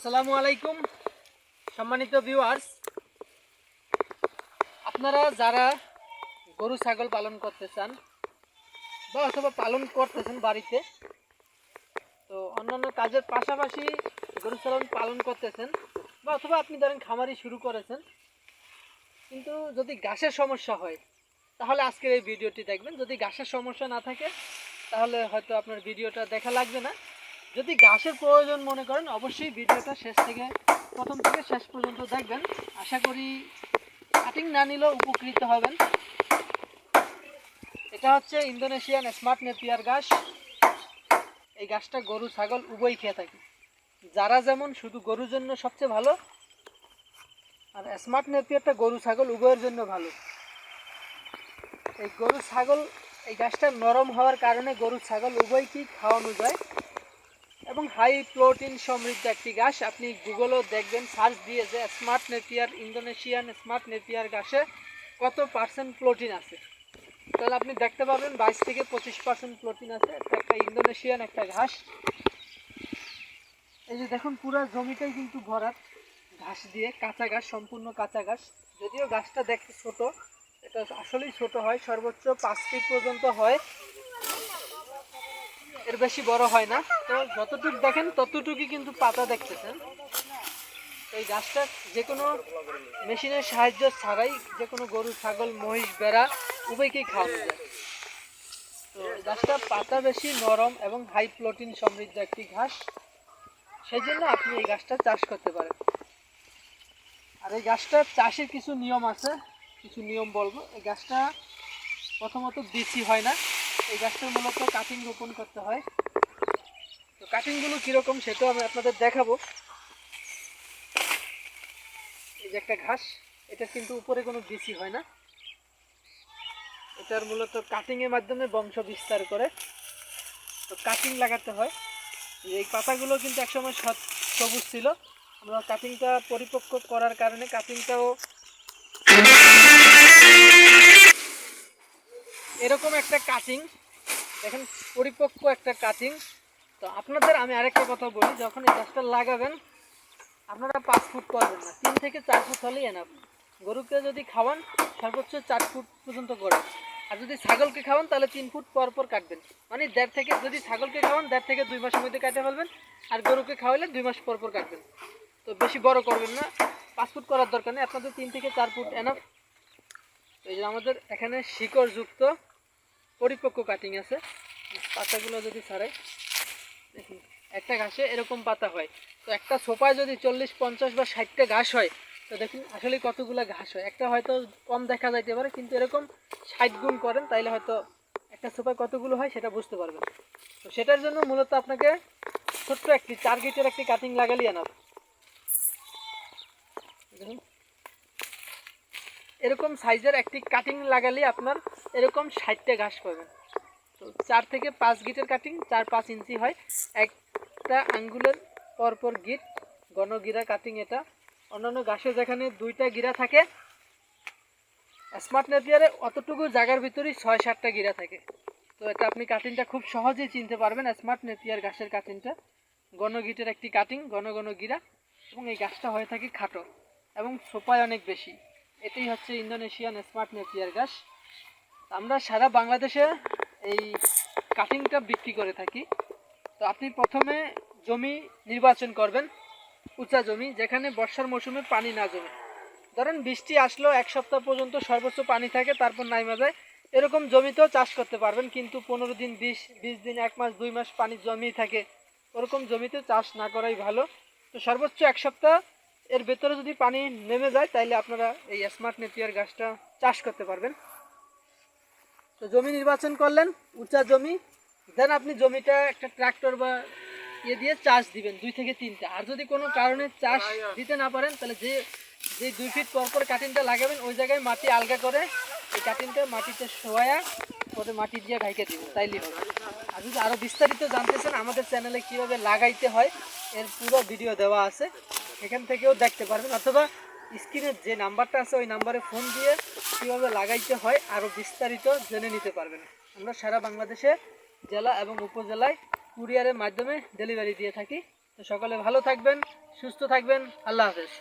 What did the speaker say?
আসসালামু আলাইকুম, সম্মানিত ভিউয়ার্স আপনারা যারা গরু, ছাগল পালন করতে চান বা অথবা পালন করতেছেন বাড়িতে, তো অন্যান্য কাজের পাশাপাশি গরু, ছাগল পালন করতেছেন বা অথবা আপনি ধরেন খামারি শুরু করেছেন, কিন্তু যদি ঘাসের সমস্যা হয়, তাহলে আজকের এই ভিডিওটি দেখবেন। যদি ঘাসের সমস্যা না থাকে, তাহলে হয়তো আপনার ভিডিওটা দেখা লাগবে না। যদি গাছের প্রয়োজন মনে করেন, অবশ্যই ভিডিওটা শেষ থেকে, প্রথম থেকে শেষ পর্যন্ত দেখবেন। আশা করি কাটিং না নিলেও উপকৃত হবেন। এটা হচ্ছে ইন্দোনেশিয়ান স্মার্ট নেপিয়ার গাছ এই গাছটা গরু, ছাগল উভয় খেয়ে থাকে। যারা যেমন শুধু গরুর জন্য সবচেয়ে ভালো, আর স্মার্ট নেপিয়ারটা গরু, ছাগল উভয়ের জন্য ভালো। এই গরু, ছাগল, এই গাছটা নরম হওয়ার কারণে গরু, ছাগল উভয়কেই খাওয়ানো যায়। এবং হাই প্রোটিন সমৃদ্ধ একটি ঘাস আপনি গুগলও দেখবেন, সার্চ দিয়ে যে smart Napier, Indonesian smart Napier ঘাসে কত পার্সেন্ট প্রোটিন আছে। তাহলে আপনি দেখতে পাবেন, বাইশ থেকে পঁচিশ পার্সেন্ট প্রোটিন আছে। একটা ইন্দোনেশিয়ান একটা ঘাস এই যে দেখুন, পুরো জমিটাই কিন্তু ভরাট ঘাস দিয়ে, কাঁচা ঘাস, সম্পূর্ণ কাঁচা ঘাস। যদিও গাছটা দেখতে ছোট, এটা আসলেই ছোট হয়, সর্বোচ্চ পাঁচ ফিট পর্যন্ত হয়। এর বেশি বড় হয় না। তো যতটুকু দেখেন, ততটুকুই কিন্তু পাতা দেখতেছেন। এই গাছটা যে কোনো মেশিনের সাহায্য ছাড়াই যে কোনো গরু, ছাগল, মহিষ বেড়া উভয়কেই খাওয়ানো যায়। তো গাছটা পাতা বেশি, নরম এবং হাই প্রোটিন সমৃদ্ধ একটি ঘাস। সেই জন্য আপনি এই গাছটা চাষ করতে পারেন। আর এই গাছটার চাষের কিছু নিয়ম আছে, কিছু নিয়ম বলব। এই গাছটা প্রথমত বিচি হয় না। এই গাছটা মূলত কাটিং রোপণ করতে হয়। তো কাটিংগুলো কীরকম সেটাও আমি আপনাদের দেখাবো। এই যে একটা ঘাস, এটা কিন্তু উপরে কোনো বিচি হয় না। এটার মূলত কাটিংয়ের মাধ্যমে বংশ বিস্তার করে। তো কাটিং লাগাতে হয়। এই পাতাগুলো কিন্তু একসময় সবুজ ছিল। আমরা কাটিংটা পরিপক্ক করার কারণে কাটিংটাও এরকম একটা কাটিং দেখেন, পরিপক্ক একটা কাটিং তো আপনাদের আমি আরেকটা কথা বলি, যখন এই গাছটা লাগাবেন, আপনারা পাঁচ ফুট করবেন না। তিন থেকে চার ফুট হলেই এনাফ গরুকে যদি খাওয়ান, সর্বোচ্চ চার ফুট পর্যন্ত করে আর যদি ছাগলকে খাওয়ান, তাহলে তিন ফুট পর পর কাটবেন। মানে দেড় থেকে, যদি ছাগলকে খাওয়ান, দেড় থেকে দুই মাসের মধ্যে কাটে ফেলবেন, আর গরুকে খাওয়াইলে দুই মাস পর পর কাটবেন। তো বেশি বড় করবেন না। পাঁচ ফুট করার দরকার নেই। আপনাদের তিন থেকে চার ফুট এনাফ এই যে আমাদের এখানে শিকড়যুক্ত পরিপক্ক কাটিং আছে। পাতাগুলো যদি ছাড়াই, দেখুন, একটা ঘাসে এরকম পাতা হয়। তো একটা সোপায় যদি চল্লিশ, পঞ্চাশ বা ষাটটা ঘাস হয়, তো দেখুন আসলে কতগুলো ঘাস হয়। একটা হয়তো কম দেখা যাইতে পারে, কিন্তু এরকম ষাট গুণ করেন, তাইলে হয়তো একটা সোপায় কতগুলো হয় সেটা বুঝতে পারবেন। তো সেটার জন্য মূলত আপনাকে ছোট্ট একটি চার গিটের একটি কাটিং লাগালি আনাব দেখুন এরকম সাইজের একটি কাটিং লাগালে আপনার এরকম ষাটটা ঘাস পাবেন। তো চার থেকে পাঁচ গিটের কাটিং চার পাঁচ ইঞ্চি হয়। একটা আঙ্গুলের পরপর গিট গণগিরা কাটিং এটা। অন্যান্য ঘাসে যেখানে দুইটা গিরা থাকে স্মার্ট নেপিয়ারে অতটুকু জায়গার ভিতরেই ছয় সাতটা গিরা থাকে। তো এটা আপনি কাটিংটা খুব সহজেই চিনতে পারবেন স্মার্ট নেপিয়ার ঘাসের কাটিংটা গণ গণগিটের একটি কাটিং ঘন ঘন গিরা। এবং এই গাছটা হয়ে থাকে খাটো এবং সোপায় অনেক বেশি। এটাই হচ্ছে ইন্দোনেশিয়ান স্মার্ট নেপিয়ার ঘাস আমরা সারা বাংলাদেশে এই কাটিংটা বিক্রি করে থাকি। তো আপনি প্রথমে জমি নির্বাচন করবেন, উঁচা জমি, যেখানে বর্ষার মৌসুমে পানি না জমে। ধরেন বৃষ্টি আসলো, এক সপ্তাহ পর্যন্ত সর্বোচ্চ পানি থাকে, তারপর নাইমা যায়। এরকম জমিতেও চাষ করতে পারবেন, কিন্তু পনেরো দিন, বিশ বিশ দিন, এক মাস, দুই মাস পানি জমি থাকে। ওরকম জমিতে চাষ না করাই ভালো। তো সর্বোচ্চ এক সপ্তাহ এর ভেতরে যদি পানি নেমে যায়, তাইলে আপনারা এই স্মার্ট নেপিয়ার গাছটা চাষ করতে পারবেন। তো জমি নির্বাচন করলেন, উঁচা জমি। দেন আপনি জমিটা একটা ট্রাক্টর বা ইয়ে দিয়ে চাষ দিবেন, দুই থেকে তিনটা। আর যদি কোনো কারণে চাষ দিতে না পারেন, তাহলে যে যে দুই ফিট পর পর কাটিংটা লাগাবেন, ওই জায়গায় মাটি আলগা করে এই কাটিংটা মাটিতে শোয়া পরে মাটি দিয়ে ঢাইকে দিবেন, তাইলেই হবে। আর যদি আরও বিস্তারিত জানতে চান, আমাদের চ্যানেলে কীভাবে লাগাইতে হয়, এর পুরো ভিডিও দেওয়া আছে। সেখান থেকেও দেখতে পারবেন। অথবা স্ক্রিনের যে নাম্বারটা আছে, ওই নাম্বারে ফোন দিয়ে কীভাবে লাগাইতে হয় আরও বিস্তারিত জেনে নিতে পারবেন। আমরা সারা বাংলাদেশে জেলা এবং উপজেলায় কুরিয়ারের মাধ্যমে ডেলিভারি দিয়ে থাকি। তো সকলে ভালো থাকবেন, সুস্থ থাকবেন। আল্লাহ হাফেজ।